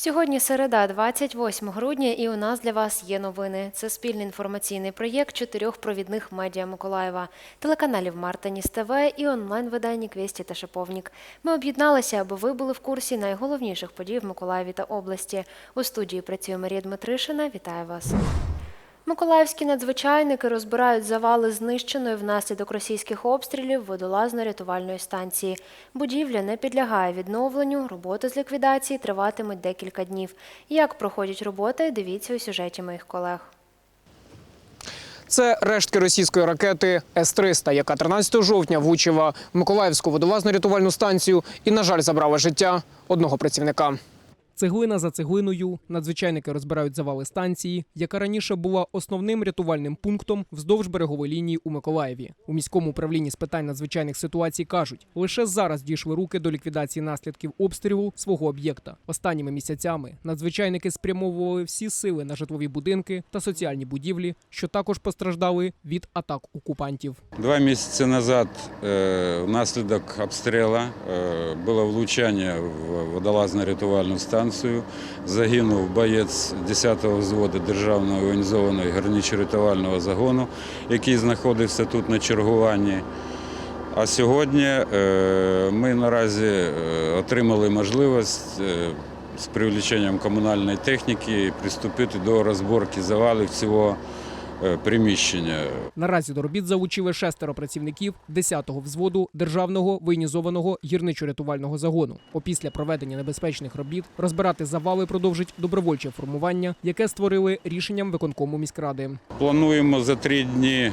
Сьогодні середа, 28 грудня, і у нас для вас є новини. Це спільний інформаційний проєкт чотирьох провідних медіа Миколаєва, телеканалів Мартиніс ТВ і онлайн-видання Квєсті та Шиповнік. Ми об'єдналися, аби ви були в курсі найголовніших подій в Миколаєві та області. У студії працює Марія Дмитришина. Вітаю вас. Миколаївські надзвичайники розбирають завали знищеної внаслідок російських обстрілів водолазно-рятувальної станції. Будівля не підлягає відновленню. Роботи з ліквідації триватимуть декілька днів. Як проходять роботи, дивіться у сюжеті моїх колег. Це рештки російської ракети С-300, яка 13 жовтня влучила Миколаївську водолазну рятувальну станцію і, на жаль, забрала життя одного працівника. Цеглина за цеглиною надзвичайники розбирають завали станції, яка раніше була основним рятувальним пунктом вздовж берегової лінії у Миколаєві. У міському управлінні з питань надзвичайних ситуацій кажуть, лише зараз дійшли руки до ліквідації наслідків обстрілу свого об'єкта. Останніми місяцями надзвичайники спрямовували всі сили на житлові будинки та соціальні будівлі, що також постраждали від атак окупантів. Два місяці назад е, внаслідок обстрілу е, було влучання в водолазно-рятувальну станцію. Загинув боєць 10-го взводу Державного організованого гранічо-рятувального загону, який знаходився тут на чергуванні. А сьогодні е, ми наразі е, отримали можливість е, з привлеченням комунальної техніки приступити до розборки завалів цього приміщення. Наразі до робіт залучили шестеро працівників 10-го взводу державного воєнізованого гірничо-рятувального загону. Опісля проведення небезпечних робіт розбирати завали продовжить добровольче формування, яке створили рішенням виконкому міськради. Плануємо за три дні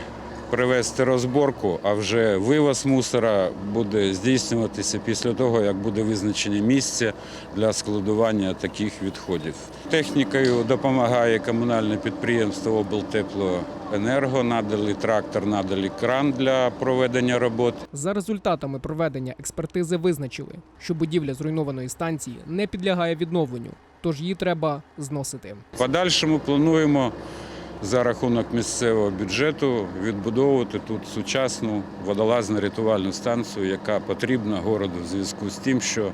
провести розборку, а вже вивоз мусора буде здійснюватися після того, як буде визначені місце для складування таких відходів. Технікою допомагає комунальне підприємство Облтеплоенерго. Надали трактор, надали кран для проведення робот. За результатами проведення експертизи визначили, що будівля зруйнованої станції не підлягає відновленню, тож її треба зносити. В подальшому плануємо за рахунок місцевого бюджету відбудовувати тут сучасну водолазну рятувальну станцію, яка потрібна городу в зв'язку з тим, що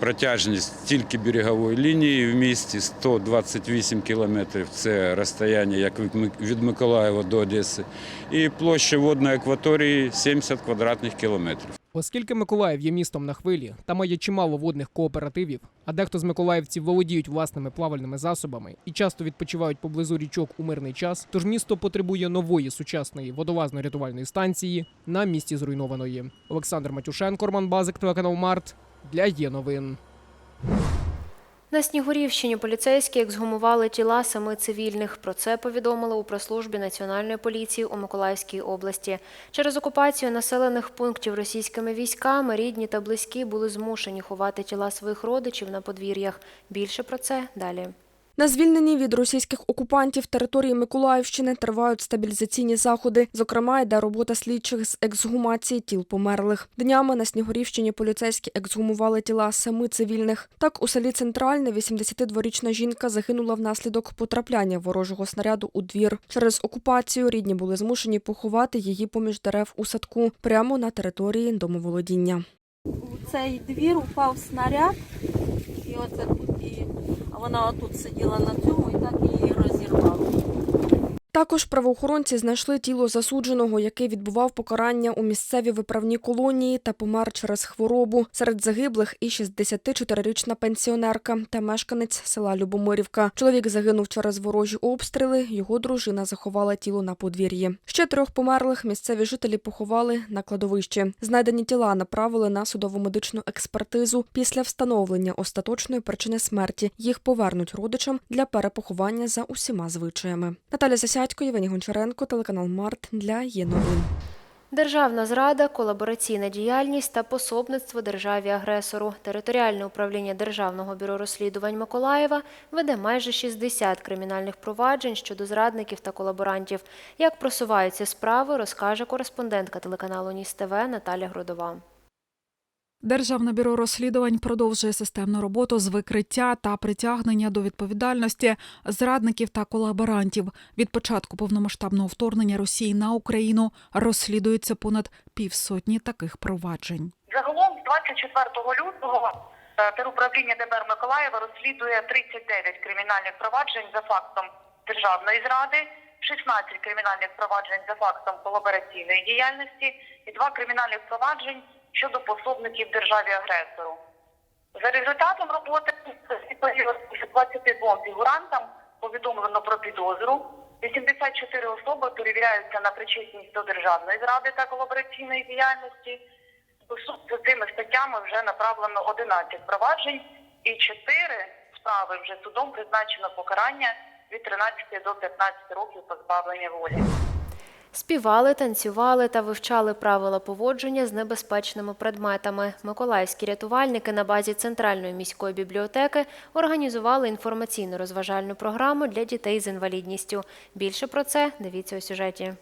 протяжність тільки берегової лінії в місті 128 кілометрів. Це розстояння як від Миколаєва до Одеси, і площа водної акваторії 70 квадратних кілометрів. Оскільки Миколаїв є містом на хвилі та має чимало водних кооперативів, а дехто з миколаївців володіють власними плавальними засобами і часто відпочивають поблизу річок у мирний час, тож місто потребує нової сучасної водолазно-рятувальної станції на місці зруйнованої. Олександр Матюшенко, Роман Базик, телеканал Март для є новин. На Снігурівщині поліцейські ексгумували тіла семи цивільних. Про це повідомили у прес-службі Національної поліції у Миколаївській області. Через окупацію населених пунктів російськими військами рідні та близькі були змушені ховати тіла своїх родичів на подвір'ях. Більше про це далі. На звільненій від російських окупантів території Миколаївщини тривають стабілізаційні заходи. Зокрема, йде робота слідчих з ексгумації тіл померлих. Днями на Снігурівщині поліцейські ексгумували тіла семи цивільних. Так, у селі Центральне 82-річна жінка загинула внаслідок потрапляння ворожого снаряду у двір. Через окупацію рідні були змушені поховати її поміж дерев у садку прямо на території домоволодіння. у цей двір упав снаряд, і оце вона отут сиділа на цьому і так її розірвало. Також правоохоронці знайшли тіло засудженого, який відбував покарання у місцевій виправній колонії та помер через хворобу. Серед загиблих і 64-річна пенсіонерка та мешканець села Любомирівка. Чоловік загинув через ворожі обстріли. Його дружина заховала тіло на подвір'ї. Ще трьох померлих місцеві жителі поховали на кладовищі. Знайдені тіла направили на судово-медичну експертизу. Після встановлення остаточної причини смерті їх повернуть родичам для перепоховання за усіма звичаями. Наталя Засядько, Євгеній Гончаренко, телеканал Март для є новин. Державна зрада, колабораційна діяльність та пособництво державі-агресору. Територіальне управління Державного бюро розслідувань Миколаєва веде майже 60 кримінальних проваджень щодо зрадників та колаборантів. Як просуваються справи, розкаже кореспондентка телеканалу Ніс ТВ Наталя Грудова. Державне бюро розслідувань продовжує системну роботу з викриття та притягнення до відповідальності зрадників та колаборантів. Від початку повномасштабного вторгнення Росії на Україну розслідується понад півсотні таких проваджень. Загалом з 24 лютого Е, Теруправління ДБР Миколаєва розслідує 39 кримінальних проваджень за фактом державної зради, 16 кримінальних проваджень за фактом колабораційної діяльності і два кримінальних проваджень щодо пособників державі-агресору. За результатом роботи за цей період 22 фігурантам повідомлено про підозру. 84 особи перевіряються на причетність до державної зради та колабораційної діяльності. За цими статтями вже направлено 11 проваджень і 4 справи вже судом призначено покарання від 13 до 15 років позбавлення волі. Співали, танцювали та вивчали правила поводження з небезпечними предметами. Миколаївські рятувальники на базі Центральної міської бібліотеки організували інформаційно-розважальну програму для дітей з інвалідністю. Більше про це дивіться у сюжеті.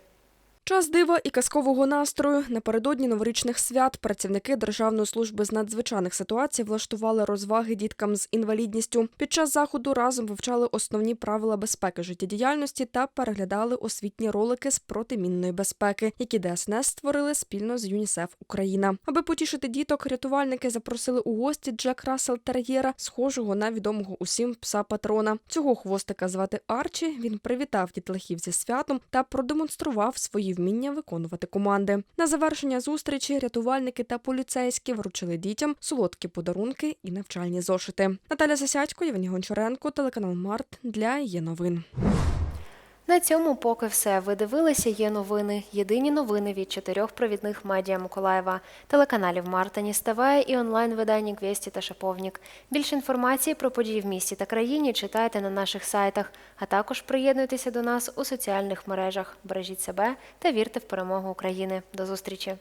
Час дива і казкового настрою напередодні новорічних свят працівники Державної служби з надзвичайних ситуацій влаштували розваги діткам з інвалідністю. Під час заходу разом вивчали основні правила безпеки життєдіяльності та переглядали освітні ролики з протимінної безпеки, які ДСНС створили спільно з ЮНІСЕФ Україна. Аби потішити діток, рятувальники запросили у гості Джек Рассел Тер'єра, схожого на відомого усім пса патрона. Цього хвостика звати Арчі. Він привітав дітлахів зі святом та продемонстрував свої вміння виконувати команди. На завершення зустрічі рятувальники та поліцейські вручили дітям солодкі подарунки і навчальні зошити. Наталя Засядько, Євгеній Гончаренко, телеканал Март для є новин. На цьому поки все. Ви дивилися є новини. Єдині новини від чотирьох провідних медіа Миколаєва, телеканалів Мартиніс ТВ і онлайн-видання квісті та Шаповнік. Більше інформації про події в місті та країні читайте на наших сайтах, а також приєднуйтеся до нас у соціальних мережах. Бережіть себе та вірте в перемогу України. До зустрічі!